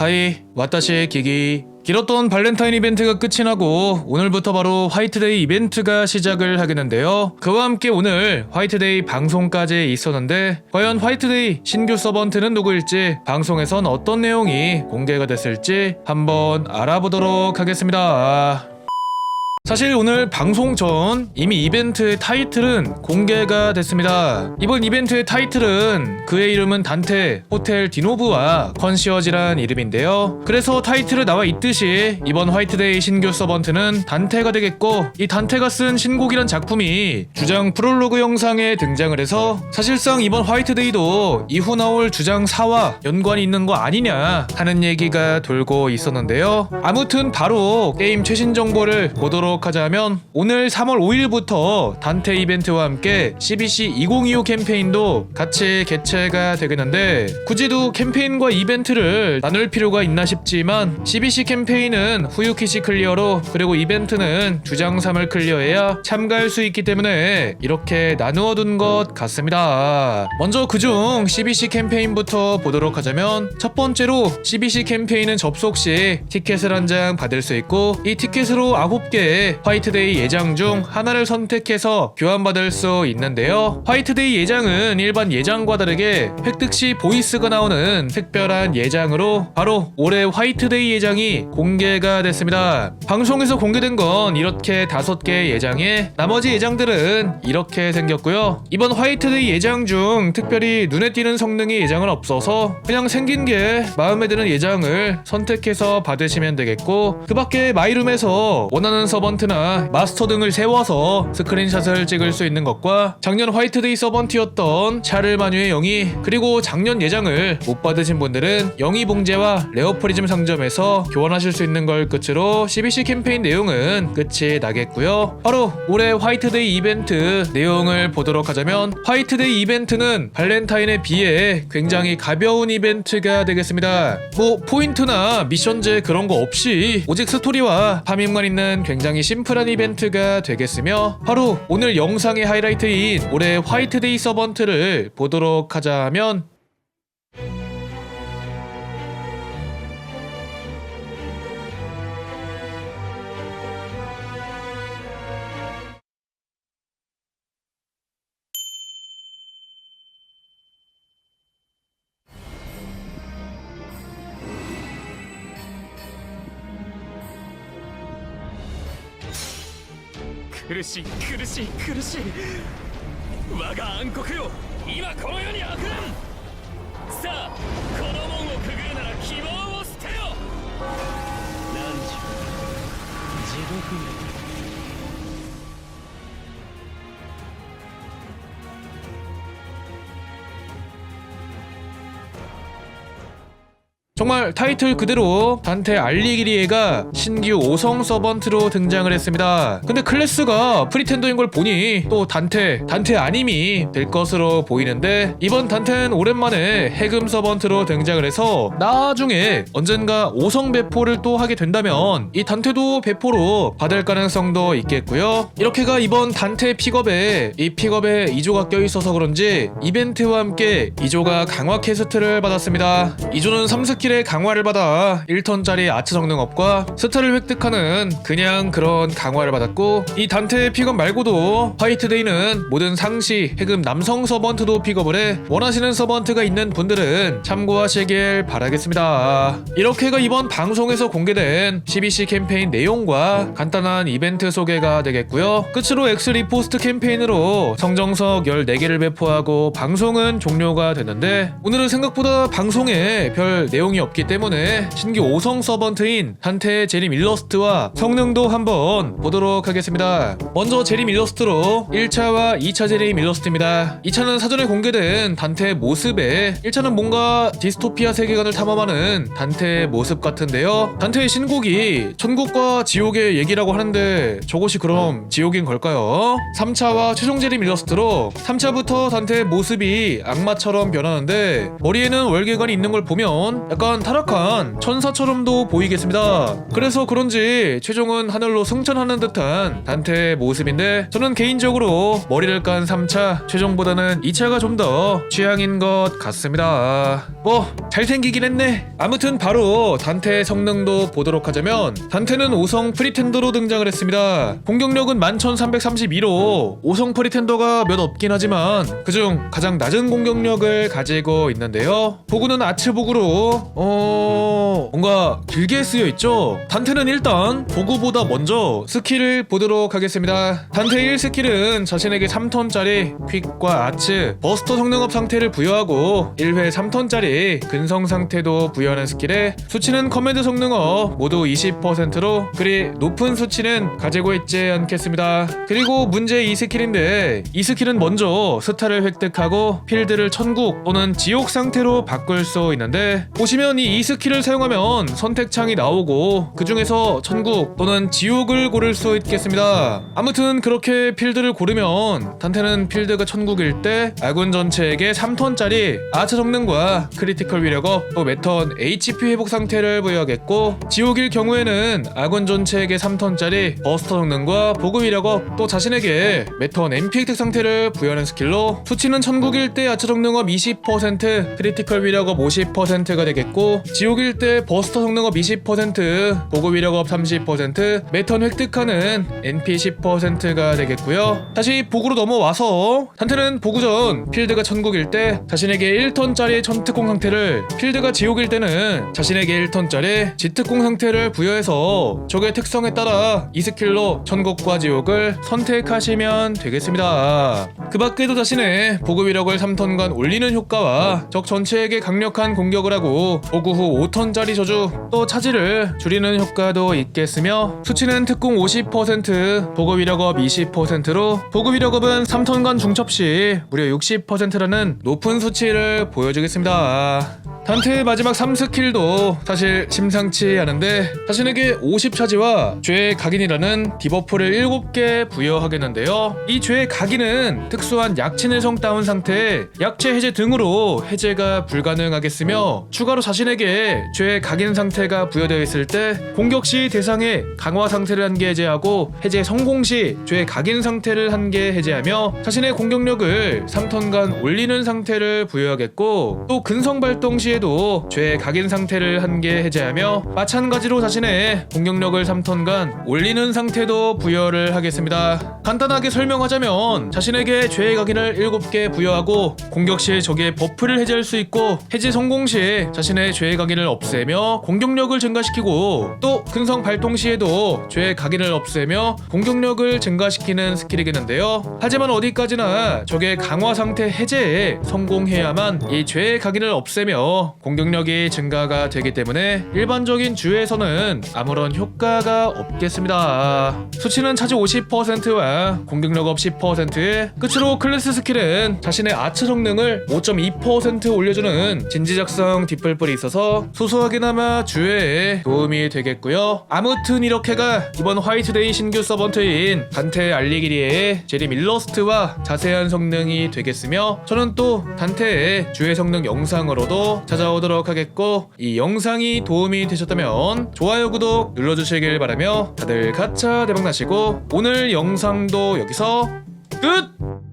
하이, 와타시 기기. 길었던 발렌타인 이벤트가 끝이 나고 오늘부터 바로 화이트데이 이벤트가 시작을 하겠는데요. 그와 함께 오늘 화이트데이 방송까지 있었는데 과연 화이트데이 신규 서번트는 누구일지 방송에선 어떤 내용이 공개가 됐을지 한번 알아보도록 하겠습니다. 사실 오늘 방송 전 이미 이벤트의 타이틀은 공개가 됐습니다. 이번 이벤트의 타이틀은 그의 이름은 단테 호텔 디노브와 컨시어지란 이름인데요. 그래서 타이틀에 나와 있듯이 이번 화이트데이 신규 서번트는 단테가 되겠고 이 단테가 쓴 신곡이란 작품이 주장 프롤로그 영상에 등장을 해서 사실상 이번 화이트데이도 이후 나올 주장 4와 연관이 있는 거 아니냐 하는 얘기가 돌고 있었는데요. 아무튼 바로 게임 최신 정보를 보도록 하자면 오늘 3월 5일부터 단테 이벤트와 함께 CBC 2025 캠페인도 같이 개최가 되겠는데 굳이도 캠페인과 이벤트를 나눌 필요가 있나 싶지만 CBC 캠페인은 후유키시 클리어로 그리고 이벤트는 주장 3을 클리어해야 참가할 수 있기 때문에 이렇게 나누어 둔 것 같습니다. 먼저 그중 CBC 캠페인부터 보도록 하자면 첫 번째로 CBC 캠페인은 접속 시 티켓을 한 장 받을 수 있고 이 티켓으로 9개의 화이트데이 예장 중 하나를 선택해서 교환받을 수 있는데요. 화이트데이 예장은 일반 예장과 다르게 획득 시 보이스가 나오는 특별한 예장으로 바로 올해 화이트데이 예장이 공개가 됐습니다. 방송에서 공개된 건 이렇게 다섯 개의 예장에 나머지 예장들은 이렇게 생겼고요. 이번 화이트데이 예장 중 특별히 눈에 띄는 성능의 예장은 없어서 그냥 생긴 게 마음에 드는 예장을 선택해서 받으시면 되겠고 그 밖에 마이룸에서 원하는 서번 트나 마스터 등을 세워서 스크린샷을 찍을 수 있는 것과 작년 화이트데이 서번트였던 샤를 마뉴의 영희 그리고 작년 예장을 못 받으신 분들은 영희 봉제와 레어프리즘 상점에서 교환하실 수 있는 걸 끝으로 CBC 캠페인 내용은 끝이 나겠고요. 바로 올해 화이트데이 이벤트 내용을 보도록 하자면 화이트데이 이벤트는 발렌타인에 비해 굉장히 가벼운 이벤트가 되겠습니다. 뭐 포인트나 미션제 그런 거 없이 오직 스토리와 파밍만 있는 굉장히 심플한 이벤트가 되겠으며 바로 오늘 영상의 하이라이트인 올해 화이트데이 서번트를 보도록 하자면 苦しい。苦しい。苦しい。我が暗黒よ。今この世にあふれんさあこの門をくぐるなら希望を捨てよ何時？地獄よ 정말 타이틀 그대로 단테 알리기리에가 신규 5성 서번트로 등장을 했습니다. 근데 클래스가 프리텐더인 걸 보니 또 단테, 단테 아님이 될 것으로 보이는데 이번 단테는 오랜만에 해금 서번트로 등장을 해서 나중에 언젠가 5성 배포를 또 하게 된다면 이 단테도 배포로 받을 가능성도 있겠고요. 이렇게가 이번 단테 픽업에 이 픽업에 2조가 껴있어서 그런지 이벤트와 함께 2조가 강화 퀘스트를 받았습니다. 2조는 3스킬 의 강화를 받아 1턴짜리 아트 성능업과 스타를 획득하는 그냥 그런 강화를 받았고 이 단테 픽업 말고도 화이트데이는 모든 상시 해금 남성 서번트도 픽업을 해 원하시는 서번트가 있는 분들은 참고하시길 바라겠습니다. 이렇게가 이번 방송에서 공개된 CBC 캠페인 내용과 간단한 이벤트 소개가 되겠고요. 끝으로 엑스 리포스트 캠페인으로 성정석 14개를 배포하고 방송은 종료가 됐는데 오늘은 생각보다 방송에 별 내용이 없기 때문에 신규 5성 서번트인 한테의 제림 일러스트와 성능도 한번 보도록 하겠습니다. 먼저 제림 일러스트로 1차와 2차 제림 일러스트입니다. 2차는 사전에 공개된 단테의 모습에 1차는 뭔가 디스토피아 세계관을 탐험하는 단테의 모습 같은데요. 단테의 신곡이 천국과 지옥의 얘기라고 하는데 저것이 그럼 지옥인 걸까요? 3차와 최종 제림 일러스트로 3차부터 단테의 모습이 악마처럼 변하는데 머리에는 월계관이 있는 걸 보면 약간 약간 타락한 천사처럼도 보이겠습니다. 그래서 그런지 최종은 하늘로 승천하는 듯한 단테의 모습인데 저는 개인적으로 머리를 깐 3차 최종보다는 2차가 좀 더 취향인 것 같습니다. 뭐 잘생기긴 했네. 아무튼 바로 단테의 성능도 보도록 하자면 단테는 5성 프리텐더로 등장을 했습니다. 공격력은 11,332로 5성 프리텐더가 몇 없긴 하지만 그중 가장 낮은 공격력을 가지고 있는데요. 보구는 아츠 보구로 어 뭔가 길게 쓰여 있죠. 단테는 일단 보구보다 먼저 스킬을 보도록 하겠습니다. 단테 1 스킬은 자신에게 3턴짜리 퀵과 아츠, 버스터 성능업 상태를 부여하고 1회 3턴짜리 근성 상태도 부여하는 스킬에 수치는 커맨드 성능업 모두 20%로 그리 높은 수치는 가지고 있지 않겠습니다. 그리고 문제 이 스킬인데 이 스킬은 먼저 스타를 획득하고 필드를 천국 또는 지옥 상태로 바꿀 수 있는데 보시면 이, 이 스킬을 사용하면 선택창이 나오고 그 중에서 천국 또는 지옥을 고를 수 있겠습니다. 아무튼 그렇게 필드를 고르면 단테는 필드가 천국일 때 아군 전체에게 3턴짜리 아차 성능과 크리티컬 위력업 또 매턴 HP 회복 상태를 부여하겠고 지옥일 경우에는 아군 전체에게 3턴짜리 버스터 성능과 보급 위력업 또 자신에게 매턴 MP 획득 상태를 부여하는 스킬로 수치는 천국일 때 아차 성능업 20% 크리티컬 위력업 50%가 되겠고 지옥일 때 버스터 성능업 20% 보급 위력업 30% 매턴 획득하는 NP 10%가 되겠고요 다시 보구로 넘어와서 단테는 보구 전 필드가 천국일 때 자신에게 1턴짜리 천특공 상태를 필드가 지옥일 때는 자신에게 1턴짜리 지특공 상태를 부여해서 적의 특성에 따라 이 스킬로 천국과 지옥을 선택하시면 되겠습니다. 그 밖에도 자신의 보급 위력을 3턴간 올리는 효과와 적 전체에게 강력한 공격을 하고 보구 후 5턴짜리 저주 또 차지를 줄이는 효과도 있겠으며 수치는 특공 50% 보급 위력업 20%로 보급 위력업은 3턴간 중첩 시 무려 60%라는 높은 수치를 보여주겠습니다. 단테의 마지막 3스킬도 사실 심상치 않은데 자신에게 50차지와 죄의 각인이라는 디버프를 7개 부여하겠는데요. 이 죄의 각인은 특수한 약친의 성 다운 상태에 약체 해제 등으로 해제가 불가능하겠으며 추가로 자신에게 죄의 각인 상태가 부여되어 있을 때 공격 시 대상의 강화 상태를 한 개 해제하고 해제 성공 시 죄의 각인 상태를 한 개 해제하며 자신의 공격력을 3턴간 올리는 상태를 부여하겠고 또 근성 발동 시에 도 죄의 각인 상태를 한 개 해제하며 마찬가지로 자신의 공격력을 3턴간 올리는 상태도 부여를 하겠습니다. 간단하게 설명하자면 자신에게 죄의 각인을 7개 부여하고 공격 시 적의 버프를 해제할 수 있고 해제 성공 시 자신의 죄의 각인을 없애며 공격력을 증가시키고 또 근성 발동 시에도 죄의 각인을 없애며 공격력을 증가시키는 스킬이겠는데요. 하지만 어디까지나 적의 강화 상태 해제에 성공해야만 이 죄의 각인을 없애며 공격력이 증가가 되기 때문에 일반적인 주에서는 아무런 효과가 없겠습니다. 수치는 차지 50%와 공격력 없 10%에 끝으로 클래스 스킬은 자신의 아츠 성능을 5.2% 올려주는 진지작성 뒷불불이 있어서 소소하게나마 주회에 도움이 되겠고요. 아무튼 이렇게가 이번 화이트데이 신규 서번트인 단테 알리기리의 제림 일러스트와 자세한 성능이 되겠으며 저는 또 단테의 주회 성능 영상으로도 찾아오도록 하겠고 이 영상이 도움이 되셨다면 좋아요 구독 눌러주시길 바라며 다들 가차 대박 나시고 오늘 영상도 여기서 끝!